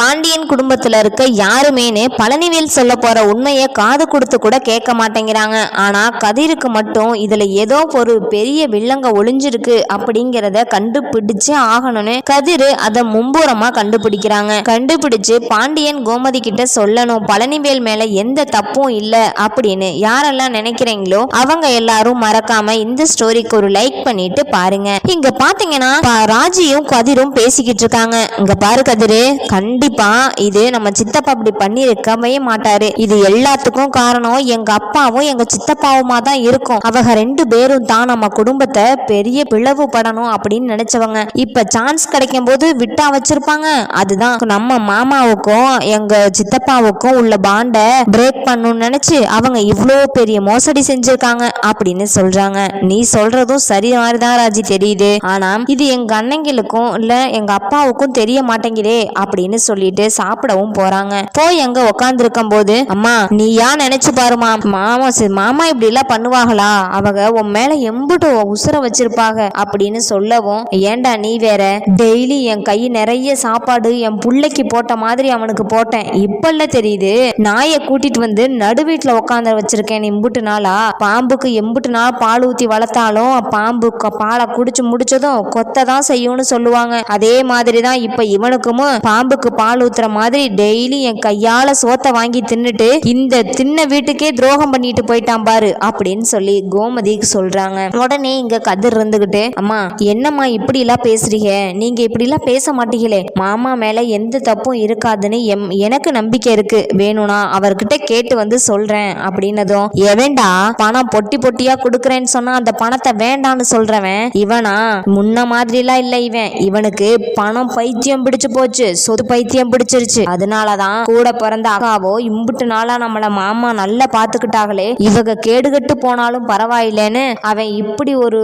பாண்டியன் குடும்பத்துல இருக்க யாருமேனு பழனிவேல் சொல்ல போற உண்மையை காது கொடுத்து கூட கேட்க மாட்டேங்கிறாங்க. ஆனா கதிருக்கு மட்டும் இதுல ஏதோ ஒரு பெரிய வில்லங்க ஒளிஞ்சிருக்கு அப்படிங்கிறத கண்டுபிடிச்சே ஆகணும்னு கதிர் அதை மும்பூரமா கண்டுபிடிக்கிறாங்க. கண்டுபிடிச்சு பாண்டியன் கோமதி கிட்ட சொல்லணும் பழனிவேல் மேல எந்த தப்பும் இல்ல அப்படின்னு யாரெல்லாம் நினைக்கிறீங்களோ அவங்க எல்லாரும் மறக்காம இந்த ஸ்டோரிக்கு ஒரு லைக் பண்ணிட்டு பாருங்க. இங்க பாத்தீங்கன்னா ராஜியும் கதிரும் பேசிக்கிட்டு இருக்காங்க. இங்க பாரு கதிரு கண்டிப்பா இது நம்ம சித்தப்பா அப்படி பண்ணிருக்கவே மாட்டாரு. இது எல்லாத்துக்கும் காரணம் எங்க அப்பாவும் எங்க சித்தப்பாவுமா தான் இருக்கும். அவங்க ரெண்டு பேரும் தான் நம்ம குடும்பத்தை பெரிய பிளவு படணும் அப்படின்னு நினைச்சவங்க. இப்ப சான்ஸ் கிடைக்கும் போது விட்டா வச்சிருப்பாங்க. அதுதான் நம்ம மாமாவுக்கும் எங்க சித்தப்பாவுக்கும் உள்ள பாண்டை பிரேக் பண்ணணும்னு நினைச்சு அவங்க இவ்வளோ பெரிய மோசடி செஞ்சிருக்காங்க அப்படின்னு சொல்றாங்க. நீ சொல்றதும் சரி மாதிரிதான் ராஜி தெரியுது. ஆனா இது எங்க அண்ணங்களுக்கும் இல்ல எங்க அப்பாவுக்கும் தெரிய மாட்டேங்குதே அப்படின்னு சொல்லிட்டு சாப்பிடவும் போறாங்க. போய் எங்க உக்காந்துருக்கும் போது அம்மா நீ ஏன் நினைச்சு பாருமா? மாமா மாமா இப்படி எல்லாம் பண்ணுவாங்களா? அவங்க உன் மேல எம்புட்டு உசுர வச்சிருப்பாங்க அப்படின்னு சொல்லவும் ஏன்டா நீ வேற? டெய்லி என் கை நிறைய சாப்பாடு என் புள்ளைக்கு போட்ட மாதிரி அவனுக்கு போட்டேன். இப்பல்ல தெரியுது நாயை கூட்டிட்டு வந்து நடு வீட்டுல உட்காந்து வச்சிருக்கேன் எம்புட்டு நாளா. பாம்புக்கு எம்புட்டு நாள் பால் ஊத்தி வளர்த்தாலும் பாம்பு பாலை குடிச்சு முடிச்சதும் கொத்த தான் செய்யும்னு சொல்லுவாங்க. அதே மாதிரி தான் இப்ப இவனுக்கும் பாம்புக்கு பால் ஊத்துற மாதிரி டெய்லி என் கையால சோத்தை வாங்கி தின்னுட்டு இந்த தின்ன வீட்டுக்கே துரோகம் பண்ணிட்டு போயிட்டான் பாரு அப்படின்னு சொல்லி கோமதிக்கு சொல்றாங்க. உடனே இங்க கதிர் இருந்துகிட்டு அம்மா என்னம்மா இப்படி எல்லாம் பேசுறீங்க? நீங்க இப்படி எல்லாம் பேச மாட்டீங்களே. மாமா மேல எந்த தப்பும் இருக்காதுன்னு எம் எனக்கு நம்பிக்கை இருக்கு. வேணும்னா அவர்கிட்ட கேட்டு வந்து சொல்றேன் அப்படின்னதும் எவன்டா பணம் பொட்டி பொட்டியா கொடுக்குறேன்னு சொன்னா அந்த பணத்தை வேண்டான்னு சொல்றவன் இவனா? முன்ன மாதிரிலாம் இல்ல இவன். இவனுக்கு பணம் பைத்தியம் பிடிச்சு போச்சு சொத்து பைத்தியம் பிடிச்சிருச்சு. அதனாலதான் கூட பிறந்த அக்காவோ இம்புட்டு நாளா நம்மள மாமா நல்லா பாத்துக்கிட்டாங்களே. இவங்க கேடுகட்டு போனாலும் பரவாயில்லைன்னு அவன் இப்படி ஒரு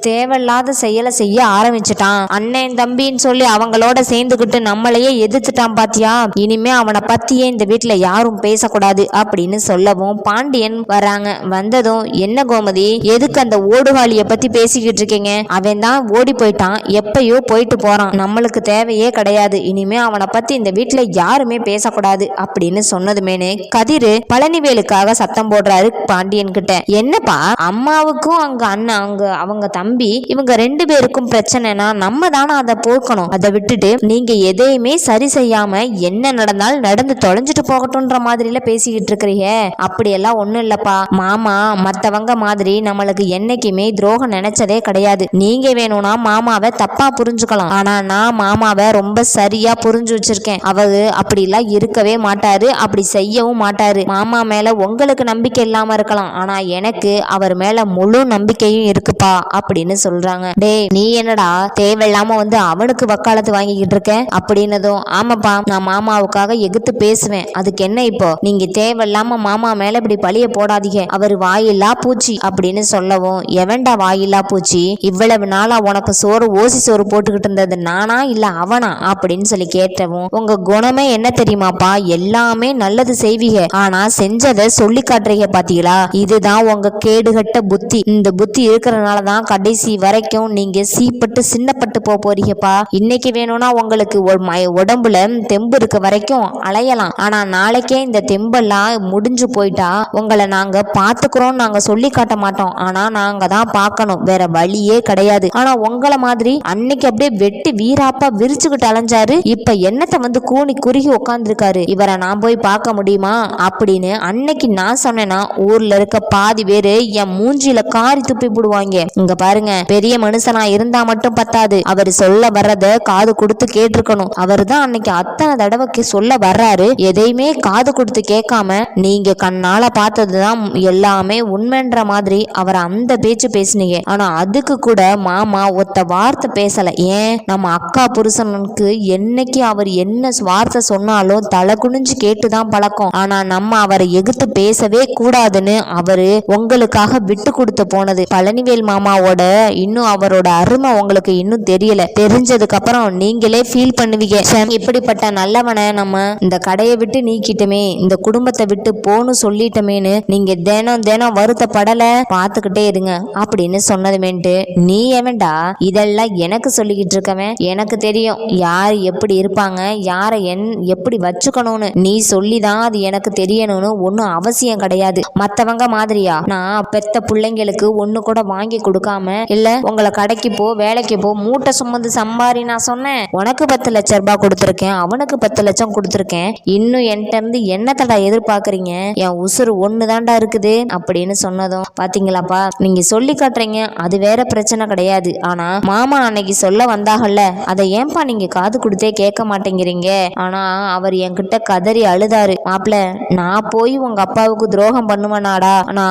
தேவையில்லாத செயலை செய்ய ஆரம்பிச்சிட்டான். அண்ணன் தம்பின்னு சொல்லி அவங்களோட சேர்ந்துக்கிட்டு நம்மளையே எதிர்த்துட்டான் பாத்தியா? இனிமே அவனை பத்தியே இந்த வீட்டுல யாரும் பேசக்கூடாது அப்படின்னு சொல்லவும் பாண்டியன் வராங்க. வந்ததும் என்ன கோமதி எதுக்கு அந்த ஓடுகாலிய பத்தி பேசிக்கிட்டு இருக்கீங்க? அவன் தான் ஓடி போயிட்டான். எப்பயோ போயிட்டு போறான். நம்மளுக்கு தேவையே கிடையாது. இனிமே அவனை பத்தி இந்த வீட்டில் யாருமே பேசக்கூடாது அப்படின்னு சொன்னதுமேனே கதிரு பழனிவேலுக்காக சத்தம் போடுறாரு பாண்டியன் கிட்ட என்னப்பா அம்மாவுக்கும் அங்க அண்ணன் அவங்க அவங்க தம்பி இவங்க ரெண்டு பேருக்கும் பிரச்சனைனா நம்ம தானே அதை போக்கணும். அதை விட்டுட்டு நீங்க எதையுமே சரி செய்யாம என்ன நடந்தாலும் நடந்து தொலைஞ்சிட்டு போகட்டும்ன்ற மாதிரில பேசிக்கிட்டு இருக்கிறீங்க. அப்படியெல்லாம் ஒண்ணும் இல்லப்பா. மாமா மத்தவங்க மாதிரி நம்மளுக்கு என்னைக்குமே துரோகம் நினைச்சதே கிடையாது. நீங்க வேணும்னா மாமாவை தப்பா புரிஞ்சுக்கலாம். ஆனா நான் மாமாவை ரொம்ப சரியா புரிஞ்சு வச்சிருக்கேன். அவரு அப்படிலாம் இருக்கவே மாட்டாரு. அப்படி செய்யவும் மாட்டாரு. மாமா மேல உங்களுக்கு நம்பிக்கை இல்லாம இருக்கலாம். ஆனா எனக்கு அவர் மேல முழு நம்பிக்கையும் இருக்குப்பா அப்படின்னு சொல்றாங்க. டேய் நீ என்னடா தேவையில்லாம வந்து அவனுக்கு வக்காலத்து வாங்கிக்கிட்டு இருக்க? அப்படின்னதும் ஆமாப்பா நான் மாமாவுக்காக எகுத்து பேசுவேன். அதுக்கு என்ன இப்போ? நீங்க தேவையில்லாம மாமா மேல இப்படி பழிய போடாதீங்க. அவர் வாயில்லா பூச்சி அப்படின்னு சொல்லவும் எவன்டா வாயில்லா பூச்சி? இவ்வளவு நாளா உனக்கு சோறு ஓசி சோறு போட்டுக்கிட்டு இருந்தது நானா இல்ல அவனா? அப்படின்னு சொல்லி கேட்டவும் உங்க குணமே என்ன தெரியுமாப்பா? எல்லாமே நல்லது செய்வீங்க. ஆனா செஞ்சதை சொல்லி காட்டுறீங்க பாத்தீங்களா? இதுதான் உங்க கேடுகட்ட புத்தி. இந்த புத்தி இருக்கிறனால தான் கடைசி வரைக்கும் நீங்க சீப்பட்டு சின்னப்பட்டு போக போறீங்கப்பா. இன்னைக்கு வேணும்னா உங்களுக்கு உடம்புல தெம்பு இருக்க வரைக்கும் அலையலாம். ஆனா நாளைக்கே இந்த தெம்பெல்லாம் முடிஞ்சு போயிட்டா உங்களை நாங்க பாத்துக்கிறோம் நாங்க சொல்லி காட்ட மாட்டோம். ஆனா நாங்க தான் பார்க்கணும் வேற வழியே கிடையாது. ஆனா உங்களை மாதிரி அன்னைக்கு அப்படியே வெட்டி வீராப்பா விரிச்சுக்கிட்டு அலைஞ்சாரு. இப்ப என்னத்தை வந்து கூனி குறுகி உட்காந்துருக்காரு இவரை நான் போய் பார்க்க முடியுமா? அப்படின்னு அன்னைக்கு நான் சொன்னேன்னா ஊர்ல இருக்க பாதி பேரு என் மூஞ்சில காரி துப்பி போடுவாங்க. இங்க பாருங்க பெரிய மனுஷனா இருந்தா மட்டும் பத்தாது. அவர் சொல்ல வர்றத காது கொடுத்து கேட்டிருக்கணும். அவர் தான் அன்னைக்கு அத்தனை தடவைக்கு சொல்ல வர்றாரு. எதையுமே காது கொடுத்து கேட்காம நீங்க கண்ணால பார்த்ததுதான் எல்லாமே உண்மைன்ற மாதிரி அவர் அந்த பேச்சு பேசுனீங்க. ஆனா அதுக்கு கூட மாமா ஒத்த வார்த்தை பேசல. ஏன்? நம்ம அக்கா புருஷனுக்கு என்னைக்கு அவர் என்ன என்ன வார்த்தை சொன்னாலும் தலை குனிஞ்சு கேட்டுதான் பழக்கம். ஆனா நம்ம அவரை எகுத்து பேசவே கூடாதுன்னு அவரு உங்களுக்காக விட்டு கொடுத்து போனது. பழனிவேல் மாமாவோட இன்னும் அவரோட அருமை உங்களுக்கு இன்னும் தெரியல. தெரிஞ்சதுக்கு அப்புறம் நீங்களே ஃபீல் பண்ணுவீங்க. இப்படிப்பட்ட நல்லவனை நம்ம இந்த கடையை விட்டு நீக்கிட்டோமே இந்த குடும்பத்தை விட்டு போன்னு சொல்லிட்டமேன்னு நீங்க தினம் தினம் வருத்தப்படல? பார்த்துக்கிட்டே இருங்க அப்படின்னு சொன்னதுமேன்ட்டு நீ எவன்டா? இதெல்லாம் எனக்கு சொல்லிக்கிட்டு இருக்கவன். எனக்கு தெரியும் யார் எப்படி இருப்பாங்க யாரை என் எப்படி வச்சுக்கணும்னு? நீ சொல்லிதான் அது எனக்கு தெரியணும்னு ஒன்றும் அவசியம் கிடையாது. மற்றவங்க மாதிரியா? நான் பெத்த பிள்ளைங்களுக்கு ஒன்று கூட வாங்கி கொடுக்காம இல்லை உங்களை கடைக்கு போ வேலைக்கு போ மூட்டை சுமந்து சம்பாரி நான் சொன்னேன். உனக்கு பத்து லட்சம் ரூபாய் கொடுத்துருக்கேன் அவனுக்கு பத்து லட்சம் கொடுத்துருக்கேன். இன்னும் என்கிட்ட இருந்து என்னத்தடா எதிர்பார்க்குறீங்க? என் உசுறு ஒன்று தாண்டா இருக்குது அப்படின்னு சொன்னதும் பாத்தீங்களாப்பா? நீங்க சொல்லி காட்டுறீங்க அது வேற பிரச்சனை கிடையாது. ஆனா மாமா அன்னைக்கு சொல்ல வந்தாங்கல்ல அதை ஏன்பா நீங்க காது கொடுத்தே கேட்க அப்படிங்கிறீங்க ஆனா அவர் என்கிட்ட கதறி அழுதாரு. மாப்பிள நான் போய் உங்க அப்பாவுக்கு துரோகம் பண்ணுவேனாடா. ஆனா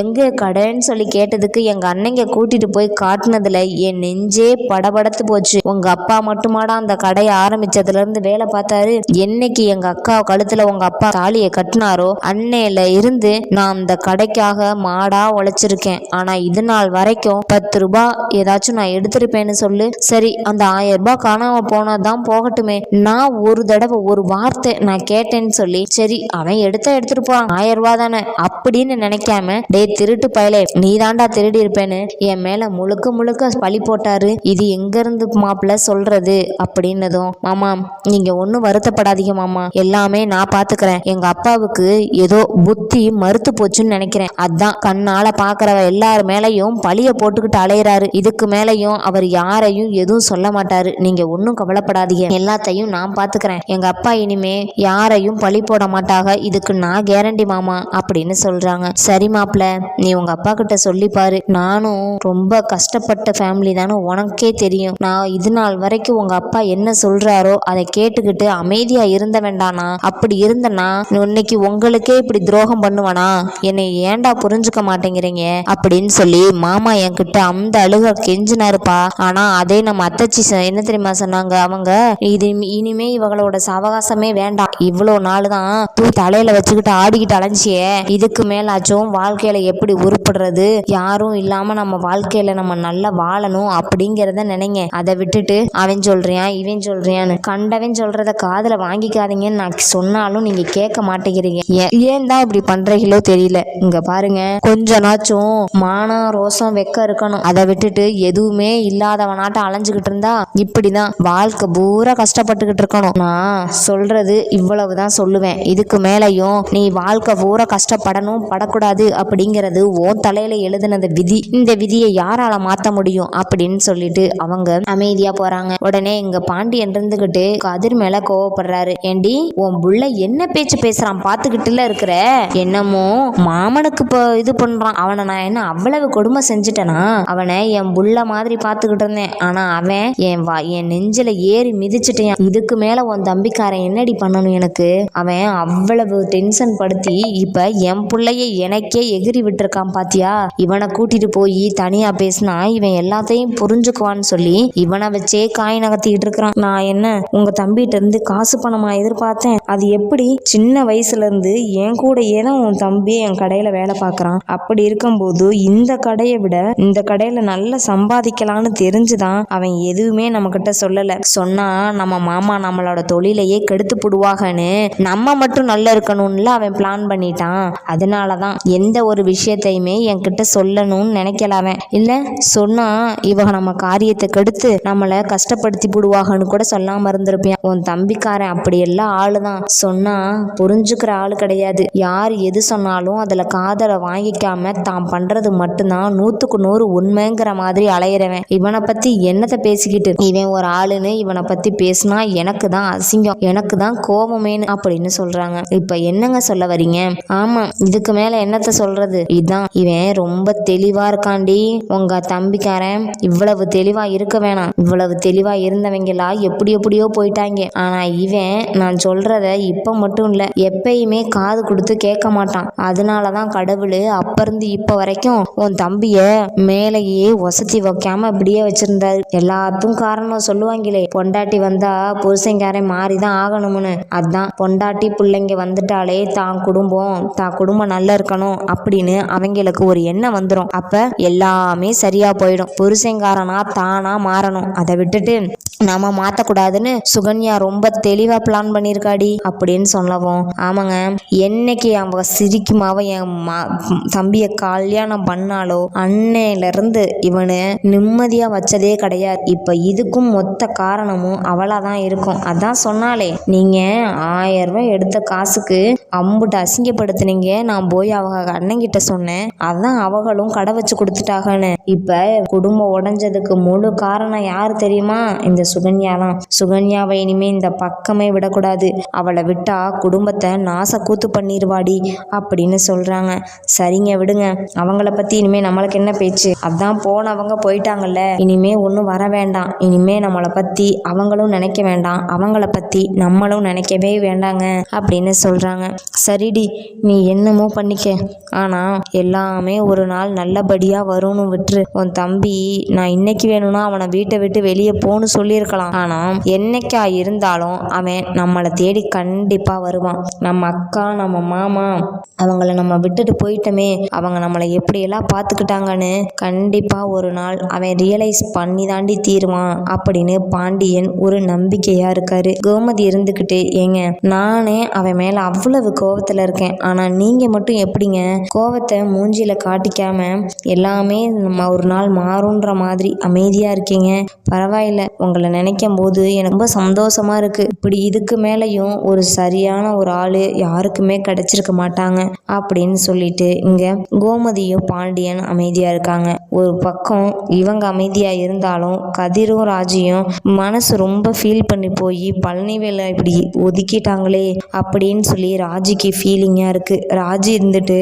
எங்க கடைன்னு சொல்லி கேட்டதுக்கு எங்க அண்ணங்க கூட்டிட்டு போய் காட்டுனதுல என் நெஞ்சே படபடத்து போச்சு. உங்க அப்பா மட்டுமாடா அந்த கடையை ஆரம்பிச்சதுல இருந்து வேலை பார்த்தாரு. என்னைக்கு எங்க அக்கா கழுத்துல உங்க அப்பா தாலியை கட்டினாரோ அன்னையில இருந்து நான் அந்த கடைக்காக மாடா உழைச்சிருக்கேன். ஆனா இது நாள் வரைக்கும் பத்து ரூபாய் ஏதாச்சும் நான் எடுத்திருப்பேன்னு சொல்லு. சரி அந்த ஆயிரம் ரூபாய் காணாம போனதான் போகட்டுமே. நான் ஒரு தடவை ஒரு வார்த்தை நான் கேட்டேன்னு சொல்லி சரி அவன் எடுத்த எடுத்துட்டு போறான். ஆயிரம் ரூபா தானே. அப்படின்னு நினைக்காம டேய் திருட்டு பயலே நீ தாண்டா திருடி இருப்பேன்னு என் மேல முழுக்க முழுக்க பழி போட்டாரு. இது எங்க இருந்து மாப்பிள்ள சொல்றது? அப்படின்னதும் மாமா நீங்க ஒன்றும் வருத்தப்படாதீங்க மாமா. எல்லாமே நான் பாத்துக்கிறேன். எங்க அப்பாவுக்கு ஏதோ புத்தி மறுத்து போச்சுன்னு நினைக்கிறேன். அதான் கண்ணால பாக்குறவ எல்லார் மேலையும் பழிய போட்டுக்கிட்டு அலையிறாரு. இதுக்கு மேலையும் அவர் யாரையும் எதுவும் சொல்ல மாட்டாரு. நீங்க ஒன்றும் கவலைப்படாதீங்க. எல்லாத்தையும் நான் பார்த்துக்கிறேன் எங்க அப்பா இனிமே யாரையும் பழி போட மாட்டாக. இதுக்கு நான் கேரண்டி மாமா அப்படின்னு சொல்றாங்க. சரி மாப்பிள்ள நீ உங்க அப்பா கிட்ட சொல்லி பாரு. நானும் ரொம்ப கஷ்டப்பட்ட ஃபேமிலி தானே உனக்கே தெரியும். நான் இது நாள் வரைக்கும் உங்க அப்பா என்ன சொல்றாரோ அதை கேட்டுக்கிட்டு அமைதியா இருந்த வேண்டானா அப்படி இருந்தனா இன்னைக்கு உங்களுக்கே இப்படி துரோகம் பண்ணுவனா? என்னை ஏன்டா புரிஞ்சுக்க மாட்டேங்கிறீங்க? அப்படின்னு சொல்லி மாமா என்கிட்ட அந்த அழுக கெஞ்சினாருப்பா. ஆனா அதே நம்ம அத்தச்சி என்ன தெரியுமா சொன்னாங்க? அவங்க இது இனிமே இவங்களோட சவகாசமே வேண்டாம். இவ்வளோ நாள் தான் தூ தலையில வச்சுக்கிட்டு ஆடிக்கிட்டு அலைஞ்சியே. இதுக்கு மேலாச்சும் வாழ்க்கையில எப்படி உருப்படுறது? யாரும் இல்லாம நம்ம வாழ்க்கையில நம்ம நல்லா வாழணும் அப்படிங்கிறத நினைங்க. அதை விட்டுட்டு அவன் சொல்றியான் இவன் சொல்றியான்னு. கண்டவன் சொல்றத காதல வாங்கிக்காதீங்கன்னு நான் சொன்னாலும் நீங்க கேட்க மாட்டேங்கிறீங்க. ஏன் ஏன் தான் இப்படி பண்றீங்களோ தெரியல. இங்க பாருங்க கொஞ்ச நாச்சும் மானம் ரோசம் வெக்க இருக்கணும். அதை விட்டுட்டு எதுவுமே இல்லாதவனாட்டம் அலைஞ்சுக்கிட்டு இருந்தா இப்படிதான். வாழ்க்கை பூரா கஷ்டப்பட்டுக்கிட்டு இருக்கணும் நான் சொல்றது இவ்வளவுதான் சொல்லுவேன். இதுக்கு மேலையும் நீ வாழ்க்கை பூரா கஷ்டப்படணும் படக்கூடாது அப்படிங்கிறது உன் தலையில எழுதுனது விதி. இந்த விதியை யாரால மாத்த முடியும் அப்படின்னு சொல்லிட்டு அவங்க அமைதியா போறாங்க. உடனே இங்க பாண்டியன் இருந்துகிட்டு கதிர் மேல கோவப்படுறாரு. ஏண்டி உன் புள்ள என்ன பேச்சு பேசுறான்? பாத்துக்கிட்டுல இருக்கிற என்னமோ மாமனுக்கு இப்போ இது பண்றான். அவனை நான் என்ன அவ்வளவு கொடுமை செஞ்சுட்டேனா? அவனை என் புள்ள மாதிரி பாத்துக்கிட்டு இருந்தேன். ஆனா அவன் என் வா என் நெஞ்சில ஏறி மிதிச்சிட்டேன். இதுக்கு மேலே உன் தம்பிக்காரன் என்னடி பண்ணணும் எனக்கு? அவன் அவ்வளவு டென்ஷன் படுத்தி இப்போ என் பிள்ளைய எனக்கே எகிரி விட்டுருக்கான் பாத்தியா? இவனை கூட்டிட்டு போய் தனியா பேசினா இவன் எல்லாத்தையும் புரிஞ்சுக்குவான்னு சொல்லி இவனை வச்சே காய் நகர்த்திக்கிட்டு இருக்கிறான். நான் என்ன உங்க தம்பிகிட்ட இருந்து காசு பணமா எதிர்பார்த்தேன்? அது எப்படி? சின்ன வயசுல இருந்து என் கூடயே தான் உன் தம்பி என் கடையில வேலை பார்க்கறான். அப்படி இருக்கும்போது இந்த கடையை விட இந்த கடையில நல்லா சம்பாதிக்கலாம்னு தெரிஞ்சுதான் அவன் எதுவுமே நம்ம கிட்ட சொல்லல. சொன்னா நம்ம மாமா நம்மளோட தொழிலையே கெடுத்து போடுவாகன்னு நம்ம மட்டும் நல்லா இருக்கணும்ல அவன் பிளான் பண்ணிட்டான். அதனாலதான் எந்த ஒரு விஷயத்தையுமே என்கிட்ட சொல்லணும்னு நினைக்கல அவன். இல்லை சொன்னா இவக நம்ம காரியத்தை கெடுத்து நம்மளை கஷ்டப்படுத்தி போடுவாகன்னு கூட சொல்லாம இருந்திருப்பியான் உன் தம்பிக்காரன் அப்படி எல்லாம் ஆளுதான். சொன்னா புரிஞ்சுக்கிற ஆளு கிடையாது. யார் எது சொன்னாலும் அதுல காதலை வாங்கிக்காம தான் பண்றது மட்டும்தான் நூத்துக்கு நூறு உண்மைங்கிற மாதிரி அலையிறவன். இவனை பத்தி என்னத்தை பேசிக்கிட்டு இவன் ஒரு ஆளுன்னு இவனை பத்தி பேசினா எனக்கு தான் அசிங்கம் எனக்கு தான் கோபமேனு அப்படின்னு சொல்றாங்க. இப்ப என்னங்க சொல்ல வரீங்க? ஆமா இதுக்கு மேல என்னத்த சொல்றது? இதான் இவன் ரொம்ப தெளிவா இருக்காண்டி உங்க தம்பிக்காரன் இவ்வளவு தெளிவா இருக்க வேணாம். இவ்வளவு தெளிவா இருந்தவங்களா எப்படி எப்படியோ போயிட்டாங்க. ஆனா இவன் நான் சொல்றத இப்ப மட்டும் இல்ல எப்பயுமே காது கொடுத்து கேட்க மாட்டான். அதனாலதான் கடவுள் அப்ப இருந்து இப்ப வரைக்கும் உன் தம்பிய மேலேயே ஒசத்தி வைக்காம இப்படியே வச்சிருந்தாரு. எல்லாத்துக்கும் காரணம் சொல்லுவாங்களே. பொண்டாட்டி வந்தா புருஷன்காரன் மாறி தான் ஆகணும்னு. அதான் பொண்டாட்டி பிள்ளைங்க வந்துட்டாலே தான் குடும்பம் தான் குடும்பம் நல்லா இருக்கணும் அப்படின்னு அவங்களுக்கு ஒரு எண்ணம் வந்துடும் அப்ப எல்லாமே சரியா போயிடும். புருஷங்காரனா தானா மாறணும். அதை விட்டுட்டு நாம மாத்தக்கூடாதுன்னு சுகன்யா ரொம்ப தெளிவா பிளான் பண்ணியிருக்காடி அப்படின்னு சொல்லவும். ஆமாங்க என்னைக்கு அவங்க சிரிக்குமாவ என் மா- தம்பிய கல்யாணம் பண்ணாலோ அன்னையில இருந்து இவனு நிம்மதியா வச்சதே கிடையாது. இப்ப இதுக்கும் மொத்த காரணமும் அவளா தான் இருக்கும் இருக்கும். அதான் சொன்னாலே நீங்க ஆயிரம் ரூபாய் எடுத்த காசுக்கு அம்புட்டு அசிங்கப்படுத்துனீங்க. நான் போய் அவங்க அண்ணங்கிட்ட சொன்னேன். அதான் அவங்களும் கடை வச்சு கொடுத்துட்டாங்கன்னு. இப்ப குடும்பம் உடைஞ்சதுக்கு முழு காரணம் யாரு தெரியுமா? இந்த சுகன்யா தான். சுகன்யாவை இனிமே இந்த பக்கமே விடக்கூடாது. அவளை விட்டா குடும்பத்தை நாச கூத்து பண்ணிடுவாடி அப்படின்னு சொல்றாங்க. சரிங்க விடுங்க. அவங்கள பத்தி இனிமே நம்மளுக்கு என்ன பேச்சு? அதான் போனவங்க போயிட்டாங்கல்ல. இனிமே ஒன்றும் வர வேண்டாம். இனிமே நம்மளை பத்தி அவங்களும் நினைக்க வேண்டாம். அவங்கள பத்தி நம்மளும் நினைக்கவே வேண்டாங்க அப்படின்னு சொல்றாங்க. சரிடி நீ என்னமோ பண்ணிக்க. ஆனா எல்லாமே ஒரு நாள் நல்லபடியா வரும்னு விட்டுரு. உன் தம்பி நான் இன்னைக்கு வேணும்னா அவனை வீட்டை விட்டு வெளியே போன்னு சொல்லியிருக்கலாம். ஆனா என்னைக்கா இருந்தாலும் அவன் நம்மளை தேடி கண்டிப்பா வருவான். நம்ம அக்கா நம்ம மாமா அவங்கள நம்ம விட்டுட்டு போயிட்டோமே. அவங்க நம்மளை எப்படியெல்லாம் பார்த்துக்கிட்டாங்கன்னு கண்டிப்பா ஒரு நாள் அவன் ரியலைஸ் பண்ணி தாண்டி தீருவான் அப்படின்னு பாண்டியன் ஒரு நம்பிக்கை நம்பிக்கையா இருக்காரு. கோமதி இருந்துக்கிட்டு ஏங்க நானே அவன் மேல அவ்வளவு கோவத்துல இருக்கேன். ஆனா நீங்க மட்டும் எப்படிங்க? கோவத்தை மூஞ்சியில் காட்டிக்காம எல்லாமே ஒரு நாள் மாறுன்ற மாதிரி அமைதியா இருக்கீங்க. பரவாயில்ல உங்களை நினைக்கும் போது எனக்கு ரொம்ப சந்தோஷமா இருக்கு. இப்படி இதுக்கு மேலேயும் ஒரு சரியான ஒரு ஆளு யாருக்குமே கிடைச்சிருக்க மாட்டாங்க. அப்படின்னு சொல்லிட்டு இங்க கோமதியும் பாண்டியன் அமைதியா இருக்காங்க. ஒரு பக்கம் இவங்க அமைதியா இருந்தாலும் கதிரும் ராஜியும் மனசு ரொம்ப ஃபீல் பண்ணி போய் பழனிவேலை இப்படி ஒதுக்கிட்டாங்களே அப்படின்னு சொல்லி ராஜிக்கு ஃபீலிங்கா இருக்கு. ராஜி இருந்துட்டு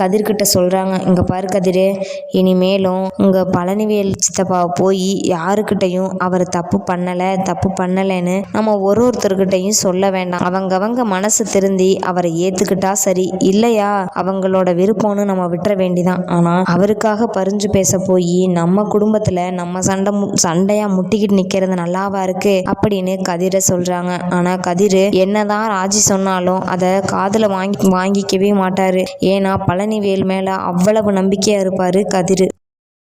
கதிர்கிட்ட சொல்றாங்க. இங்க பாரு கதிரு இனிமேலும் உங்கள் பழனிவேல் சித்தப்பாவை போய் யாருக்கிட்டையும் அவர் தப்பு பண்ணலை தப்பு பண்ணலைன்னு நம்ம ஒரு ஒருத்தர்கிட்டையும் சொல்ல வேண்டாம். அவங்கவங்க மனசு திருந்தி அவரை ஏத்துக்கிட்டா சரி இல்லையா? அவங்களோட விருப்பம்னு நம்ம விட்டுற வேண்டிதான். ஆனா அவருக்காக பறிஞ்சு பேச போய் நம்ம குடும்பத்துல நம்ம சண்டை சண்டையாக சண்டையா முட்டிக்கிட்டு நிக்கிறது நல்லாவா இருக்கு? அப்படின்னு கதிரை சொல்றாங்க. ஆனா கதிர் என்னதான் ராஜி சொன்னாலும் அதை காதில் வாங்கி வாங்கிக்கவே மாட்டாரு. ஏன்னா பழனிவேல் மேல அவ்வளவு நம்பிக்கையா இருப்பாரு கதிர்.